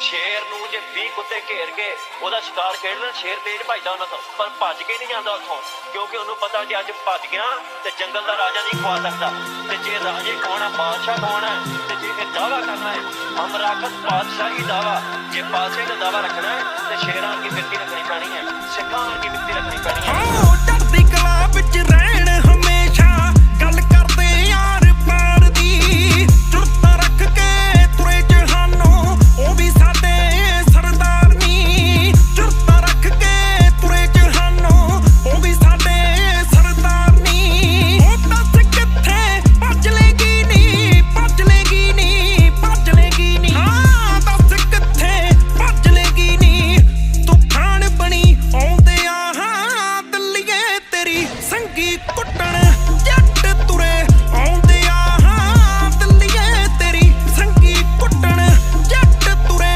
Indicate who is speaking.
Speaker 1: ਸ਼ੇਰ ਨੂੰ ਜੇ 20 ਕੁੱਤੇ ਘੇਰ ਕੇ ਉਹਦਾ ਸ਼ਿਕਾਰ ਖੇਡ ਲੈਣ ਸ਼ੇਰ ਤੇਜ਼ ਭੱਜਦਾ ਉਹਨਾਂ ਤੋਂ। ਪਰ ਭੱਜ ਕੇ ਨਹੀਂ ਜਾਂਦਾ ਉੱਥੋਂ, ਕਿਉਂਕਿ ਉਹਨੂੰ ਪਤਾ ਜੇ ਅੱਜ ਭੱਜ ਗਿਆ ਤੇ ਜੰਗਲ ਦਾ ਰਾਜਾ ਨਹੀਂ ਖਵਾ ਸਕਦਾ। ਤੇ ਜੇ ਰਾਜੇ ਕੌਣਾ ਬਾਦਸ਼ਾਹ ਕੌਣਾ ਤੇ ਜੇ ਇਹ ਦਾਵਾ ਕਰਨਾ ਹੈ, ਹਮ ਰਾਖਤ ਬਾਦਸ਼ਾਹੀ ਦਾਵਾ। ਜੇ ਬਾਦਸ਼ਾਹੀ ਦਾ ਦਾਵਾ ਰੱਖਣਾ ਹੈ, ਤੇ ਸ਼ੇਰਾਂ ਦੀ ਮਿੱਟੀ ਮਿੱਟੀ ਰੱਖਣੀ ਪੈਣੀ ਹੈ।